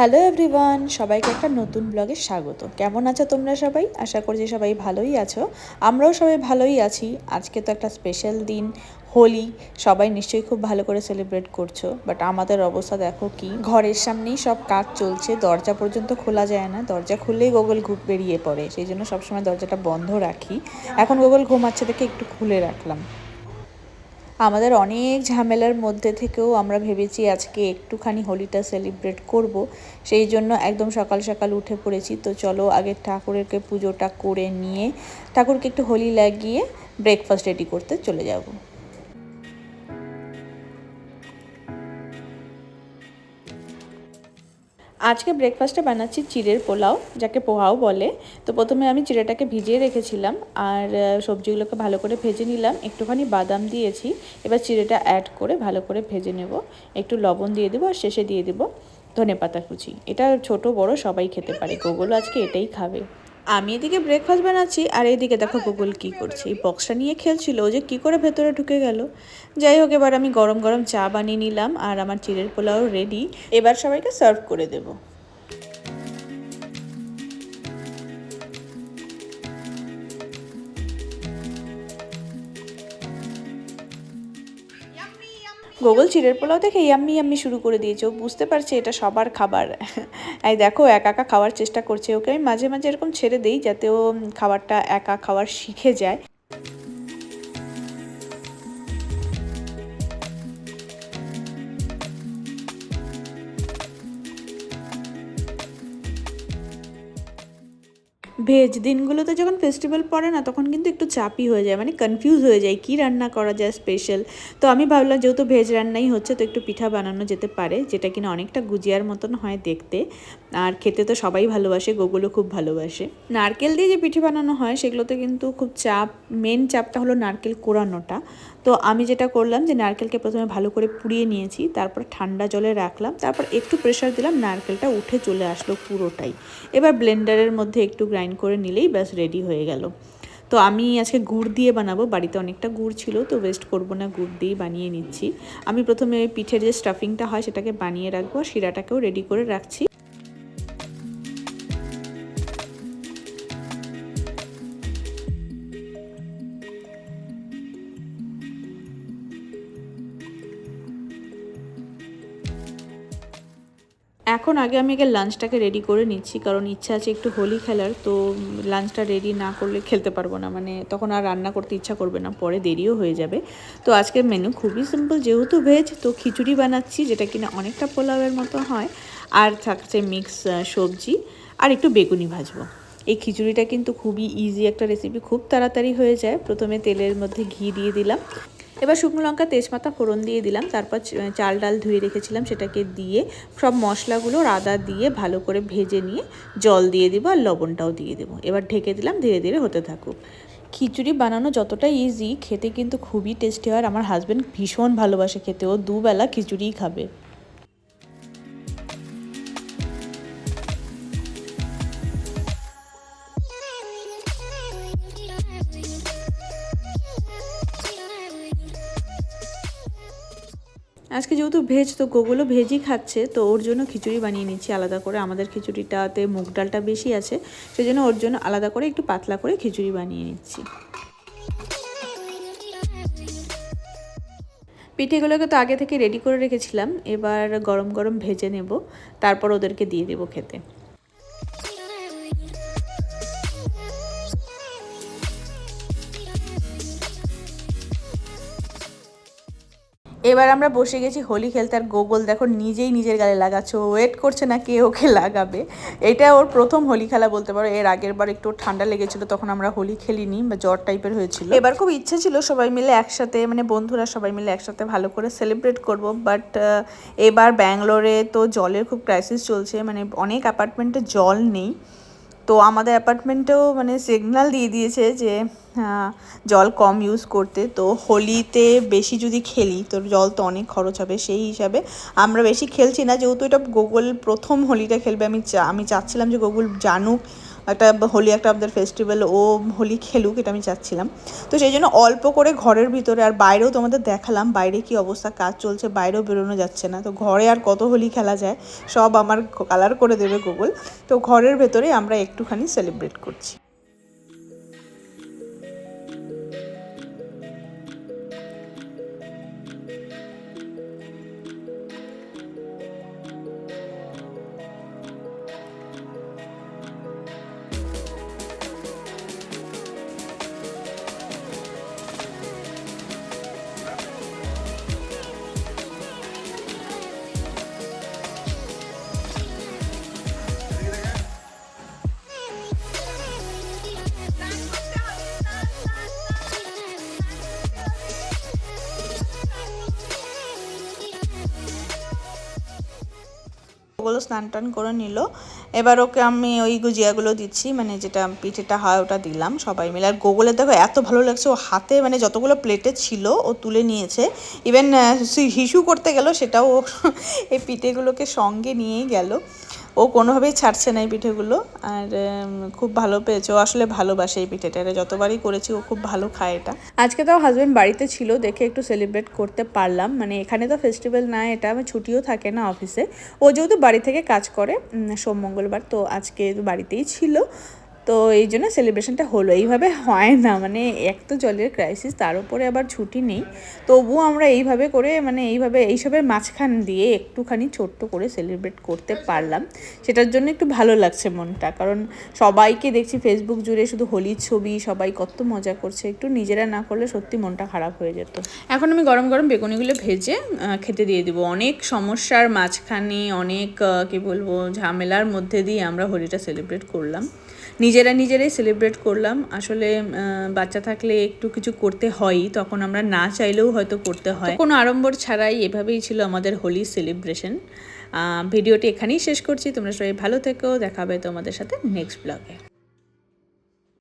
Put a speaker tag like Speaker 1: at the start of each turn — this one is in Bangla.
Speaker 1: হ্যালো এভরিওয়ান সবাইকে একটা নতুন ব্লগে স্বাগত। কেমন আছো তোমরা সবাই? আশা করছি সবাই ভালোই আছো। আমরাও সবাই ভালোই আছি। আজকে তো একটা স্পেশাল দিন, হোলি। সবাই নিশ্চয়ই খুব ভালো করে সেলিব্রেট করছ। বাট আমাদের অবস্থা দেখো কি? ঘরের সামনেই সব কাজ চলছে। দরজা পর্যন্ত খোলা যায় না। দরজা খুললেই গোগল ঘুপ বেরিয়ে পড়ে। সেই জন্য সবসময় দরজাটা বন্ধ রাখি। এখন গোগল ঘুমাচ্ছে দেখে একটু খুলে রাখলাম। আমাদের অনেক ঝামেলার মধ্যে থেকেও আমরা ভেবেছি আজকে একটুখানি হোলিটা সেলিব্রেট করব। সেই জন্য একদম সকাল সকাল উঠে পড়েছি। তো চলো আগে ঠাকুরেরকে পুজোটা করে নিয়ে ঠাকুরকে একটু হোলি লাগিয়ে ব্রেকফাস্ট রেডি করতে চলে যাব। আজকে ব্রেকফাস্টে বানাচ্ছি চিড়ের পোলাও, যাকে পোহাও বলে। তো প্রথমে আমি চিড়েটাকে ভিজিয়ে রেখেছিলাম, আর সবজিগুলোকে ভালো করে ভেজে নিলাম। একটুখানি বাদাম দিয়েছি, এবার চিড়েটা অ্যাড করে ভালো করে ভেজে নেব। একটু লবণ দিয়ে দেবো, আর শেষে দিয়ে দেবো ধনে পাতা কুচি। এটা ছোট, বড়, সবাই খেতে পারে। গোগলও আজকে এটাই খাবে। আমি এদিকে ব্রেকফাস্ট বানাচ্ছি আর এদিকে দেখো গুগল কি করছে। এই বক্সটা নিয়ে খেলছিল যে কি করে ভেতরে ঢুকে গেল। যাই হোক, এবার আমি গরম গরম চা বানিয়ে নিলাম আর আমার চিড়ের পোলাও রেডি এবার সবাইকে সার্ভ করে দেবো। গোগল চিড়ের পোলাও দেখে ইয়াম্মি আমি শুরু করে দিয়েছে। ও বুঝতে পারছে এটা সবার খাবার। এই দেখো, একা একা খাওয়ার চেষ্টা করছে। ওকে আমি মাঝে মাঝে এরকম ছেড়ে দিই যাতে ও খাবারটা একা খাওয়ার শিখে যায়। ভেজ দিনগুলোতে যখন ফেস্টিভ্যাল পড়ে না, তখন কিন্তু একটু চাপই হয়ে যায় মানে কনফিউজ হয়ে যায়, কি রান্না করা যায় স্পেশাল তো আমি ভাবলাম যেহেতু ভেজ রান্নাই হচ্ছে, তো একটু পিঠা বানানো যেতে পারে, যেটা কিনা অনেকটা গুজিয়ার মতন হয় দেখতে। আর খেতে তো সবাই ভালোবাসে গোগুলো খুব ভালোবাসে। নারকেল দিয়ে যে পিঠে বানানো হয়, সেগুলোতে কিন্তু খুব চাপ মেন চাপটা হলো নারকেল কোরানোটা। তো আমি যেটা করলাম যে, নারকেলকে প্রথমে ভালো করে পুড়িয়ে নিয়েছি, তারপর ঠান্ডা জলে রাখলাম, তারপর একটু প্রেশার দিলাম, নারকেলটা উঠে চলে আসলো পুরোটাই। এবার ব্লেন্ডারের মধ্যে একটু গ্রাইন্ড করে নিলেই ব্যাস রেডি হয়ে গেল। তো আমি আজকে গুড় দিয়ে বানাবো, বাড়িতে অনেকটা গুড় ছিল, তো ওয়েস্ট করব না, গুড় দিয়েই বানিয়ে নিচ্ছি। আমি প্রথমে পিঠের যে স্টাফিংটা হয়, সেটাকে বানিয়ে রাখব, শিরাটাকেও রেডি করে রাখছি। এখন আগে আমি আগে লাঞ্চটাকে রেডি করে নিচ্ছি, কারণ ইচ্ছা আছে একটু হোলি খেলার, তো লাঞ্চটা রেডি না করলে খেলতে পারব না। মানে তখন আর রান্না করতে ইচ্ছা করবে না, পরে দেরিও হয়ে যাবে। তো আজকের মেনু খুবই সিম্পল যেহেতু ভেজ তো খিচুড়ি বানাচ্ছি, যেটা কিনা অনেকটা পোলাওয়ের মতো হয়। আর থাকছে মিক্স সবজি, আর একটু বেগুনি ভাজবো। এই খিচুড়িটা কিন্তু খুবই ইজি একটা রেসিপি খুব তাড়াতাড়ি হয়ে যায়। প্রথমে তেলের মধ্যে ঘি দিয়ে দিলাম। এবার শুকনো লঙ্কা, তেজপাতা, ফোড়ন দিয়ে দিলাম। তারপর চাল ডাল ধুয়ে রেখেছিলাম সেটাকে দিয়ে সব মশলাগুলো আদা দিয়ে ভালো করে ভেজে নিয়ে জল দিয়ে দিব আর লবণটাও দিয়ে দেবো। এবার ঢেকে দিলাম, ধীরে ধীরে হতে থাকুক। খিচুড়ি বানানো যতটা ইজি খেতে কিন্তু খুবই টেস্টি হয় আর আমার হাজব্যান্ড ভীষণ ভালোবাসে খেতে। ও দুবেলা খিচুড়িই খাবে। আজকে যেহেতু ভেজ, তো গোগুলো ভেজই খাচ্ছে, তো ওর জন্য খিচুড়ি বানিয়ে নিচ্ছি আলাদা করে। আমাদের খিচুড়িটাতে মুগ ডালটা বেশি আছে সেই জন্য ওর জন্য আলাদা করে একটু পাতলা করে খিচুড়ি বানিয়ে নিচ্ছি। পিঠেগুলোকে তো আগে থেকে রেডি করে রেখেছিলাম, এবার গরম গরম ভেজে নেব, তারপর ওদেরকে দিয়ে দেবো খেতে। এবার আমরা বসে গেছি হোলি খেলতে, আর গোগল দেখো নিজেই নিজের গালে লাগাচ্ছে। ওয়েট করছে না কে ওকে লাগাবে। এটা ওর প্রথম হোলি খেলা বলতে পারো। এর আগের বার একটু ঠান্ডা লেগেছিল, তখন আমরা হোলি খেলিনি বা জ্বর টাইপের হয়েছিল। এবার খুব ইচ্ছে ছিল সবাই মিলে একসাথে মানে বন্ধুরা সবাই মিলে একসাথে ভালো করে সেলিব্রেট করব। বাট এবার ব্যাঙ্গালোরে তো জলের খুব ক্রাইসিস চলছে মানে অনেক অ্যাপার্টমেন্টে জল নেই। তো আমাদের অ্যাপার্টমেন্টেও মানে সিগনাল দিয়ে দিয়েছে যে জল কম ইউজ করতে। তো হোলিতে বেশি যদি খেলি, তো জল তো অনেক খরচ হবে, সেই হিসাবে আমরা বেশি খেলছি না। যেহেতু এটা গুগল প্রথম হোলিটা খেলবে, আমি চা, আমি চাচ্ছিলাম যে গুগল জানুক। একটা হোলি একটা আমাদের ফেস্টিভ্যাল ও হোলি খেলুক এটা আমি চাচ্ছিলাম। তো সেই জন্য অল্প করে ঘরের ভিতরে আর বাইরেও তোমাদের দেখালাম, বাইরে কি অবস্থা, কাজ চলছে, বাইরেও বেরোনো যাচ্ছে না। তো ঘরে আর কত হোলি খেলা যায়, সব আমার কালার করে দেবে গুগল তো ঘরের ভেতরে আমরা একটুখানি সেলিব্রেট করছি। ওগুলো স্নান টান করে নিল। এবার ওকে আমি ওই গুজিয়াগুলো দিচ্ছি মানে যেটা পিঠেটা হয় ওটা দিলাম সবাই মিলে। আর গোগলের দেখো এত ভালো লাগছে, ও হাতে মানে যতগুলো প্লেটে ছিল ও তুলে নিয়েছে। ইভেন হিসু করতে গেল, সেটাও এই পিঠেগুলোকে সঙ্গে নিয়েই গেল। ও কোনোভাবেই ছাড়ছে না এই পিঠেগুলো আর খুব ভালো পেয়েছে। ও আসলে ভালোবাসে এই পিঠেটা। এটা যতবারই করেছি, ও খুব ভালো খায় এটা। আজকে তো হাজব্যান্ড বাড়িতে ছিল, দেখে একটু সেলিব্রেট করতে পারলাম। মানে এখানে তো ফেস্টিভ্যাল না, এটা ছুটিও থাকে না অফিসে ও যেহেতু বাড়ি থেকে কাজ করে সোম, মঙ্গলবার, তো আজকে বাড়িতেই ছিল। তো এই জন্য সেলিব্রেশনটা হলো। এইভাবে হয় না মানে এক তো জলের ক্রাইসিস তার উপরে আবার ছুটি নেই। তবুও আমরা এইভাবে করে মানে এইভাবে এইসবের মাঝখান দিয়ে একটুখানি ছোট্ট করে সেলিব্রেট করতে পারলাম। সেটার জন্য একটু ভালো লাগছে মনটা। কারণ সবাইকে দেখছি ফেসবুক জুড়ে শুধু হোলির ছবি, সবাই কত মজা করছে। একটু নিজেরা না করলে সত্যি মনটা খারাপ হয়ে যেত। এখন আমি গরম গরম বেগুনিগুলো ভেজে খেতে দিয়ে দিব। অনেক সমস্যার মাঝখানে, অনেক কি বলব, ঝামেলার মধ্যে দিয়ে আমরা হোলিটা সেলিব্রেট করলাম। নিজেরা নিজেরাই সেলিব্রেট করলাম। আসলে বাচ্চা থাকলে একটু কিছু করতে হয়ই, তখন আমরা না চাইলেও হয়তো করতে হয়। কোনো আড়ম্বর ছাড়াই এভাবেই ছিল আমাদের হোলি সেলিব্রেশন ভিডিওটি এখানেই শেষ করছি। তোমরা সবাই ভালো থেকো। দেখাবে তোমাদের সাথে নেক্সট ব্লগে